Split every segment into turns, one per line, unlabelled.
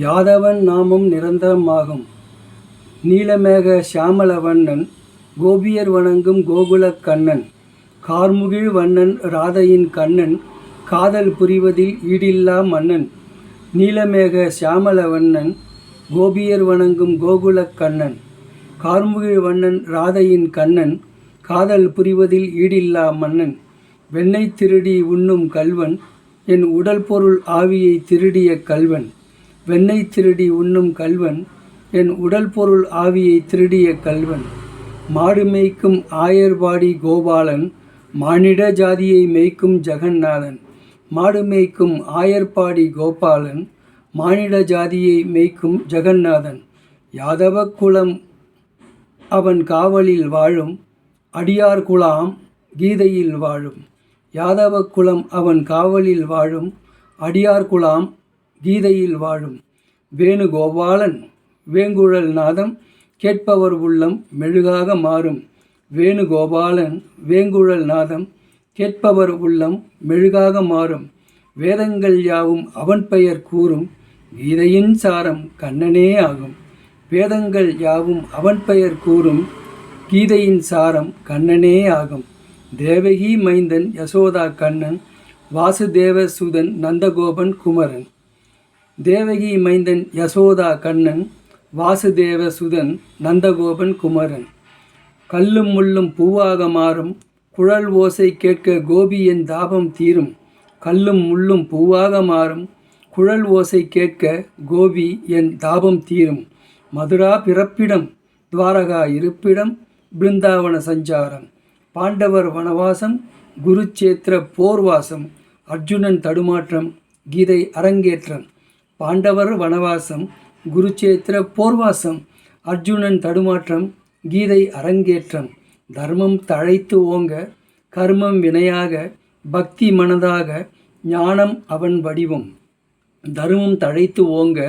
யாதவன் நாமம் நிரந்தரமாகும். நீலமேக சியாமலவண்ணன் கோபியர் வணங்கும் கோகுலக் கண்ணன் கார்முகிழ் வண்ணன் ராதையின் கண்ணன் காதல் புரிவதில் ஈடில்லா மன்னன். நீலமேக சியாமலவண்ணன் கோபியர் வணங்கும் கோகுலக் கண்ணன் கார்முகிழ் வண்ணன் ராதையின் கண்ணன் காதல் புரிவதில் ஈடில்லா மன்னன். வெண்ணை திருடி உண்ணும் கல்வன் என் உடல் பொருள் ஆவியை திருடிய கல்வன். வெண்ணெய் திருடி உண்ணும் கல்வன் என் உடல் பொருள் ஆவியை திருடிய கல்வன். மாடு மேய்க்கும் ஆயர்பாடி கோபாலன் மானிட ஜாதியை மேய்க்கும் ஜெகந்நாதன் மாடு மேய்க்கும் ஆயர்பாடி கோபாலன் மானிட ஜாதியை மேய்க்கும் ஜெகந்நாதன் யாதவ குலம் அவன் காவலில் வாழும் அடியார் குலாம் கீதையில் வாழும். யாதவ குலம் அவன் காவலில் வாழும் அடியார் குலாம் கீதையில் வாழும் வேணுகோபாலன் வேங்குழல் நாதம் கேட்பவர் உள்ளம் மெழுகாக மாறும். வேணுகோபாலன் வேங்குழல் நாதம் கேட்பவர் உள்ளம் மெழுகாக மாறும். வேதங்கள் யாவும் அவன் பெயர் கூறும் கீதையின் சாரம் கண்ணனே ஆகும். வேதங்கள் யாவும் அவன் பெயர் கூறும் கீதையின் சாரம் கண்ணனே ஆகும். தேவகி மைந்தன் யசோதா கண்ணன் வாசுதேவ சுதன் நந்தகோபன் குமரன். தேவகி மைந்தன் யசோதா கண்ணன் வாசுதேவ சுதன் நந்தகோபன் குமரன். கல்லும் முள்ளும் பூவாக மாறும் குழல் ஓசை கேட்க கோபியின் தாபம் தீரும் கல்லும் முள்ளும் பூவாக மாறும் குழல் ஓசை கேட்க கோபி என் தாபம் தீரும். மதுரா பிறப்பிடம் துவாரகா இருப்பிடம் பிருந்தாவன சஞ்சாரம். பாண்டவர் வனவாசம் குருச்சேத்திர போர்வாசம் அர்ஜுனன் தடுமாற்றம் கீதை அரங்கேற்றம். பாண்டவர் வனவாசம் குருச்சேத்திர போர்வாசம் அர்ஜுனன் தடுமாற்றம் கீதை அரங்கேற்றம். தர்மம் தழைத்து ஓங்க கர்மம் வினையாக பக்தி மனதாக ஞானம் அவன் வடிவம். தர்மம் தழைத்து ஓங்க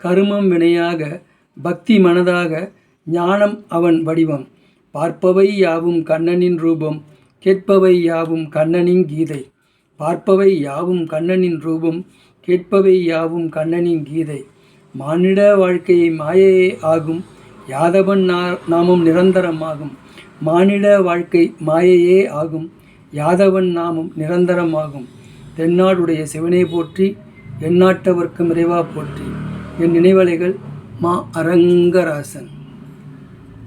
கருமம் வினையாக பக்தி மனதாக ஞானம் அவன் வடிவம். பார்ப்பவை யாவும் கண்ணனின் ரூபம் கேட்பவை யாவும் கண்ணனின் கீதை. பார்ப்பவை யாவும் கண்ணனின் ரூபம் கேட்பவை யாவும் கண்ணனின் கீதை. மானிட வாழ்க்கையை மாயையே ஆகும் யாதவன் நா நாமம் நிரந்தரமாகும். மானிட வாழ்க்கை மாயையே ஆகும் யாதவன் நாமம் நிரந்தரமாகும். தென்னாடுடைய சிவனை போற்றி எந்நாட்டவர்க்கும் இறைவா போற்றி. என் நினைவலைகள் மா அரங்கராசன்.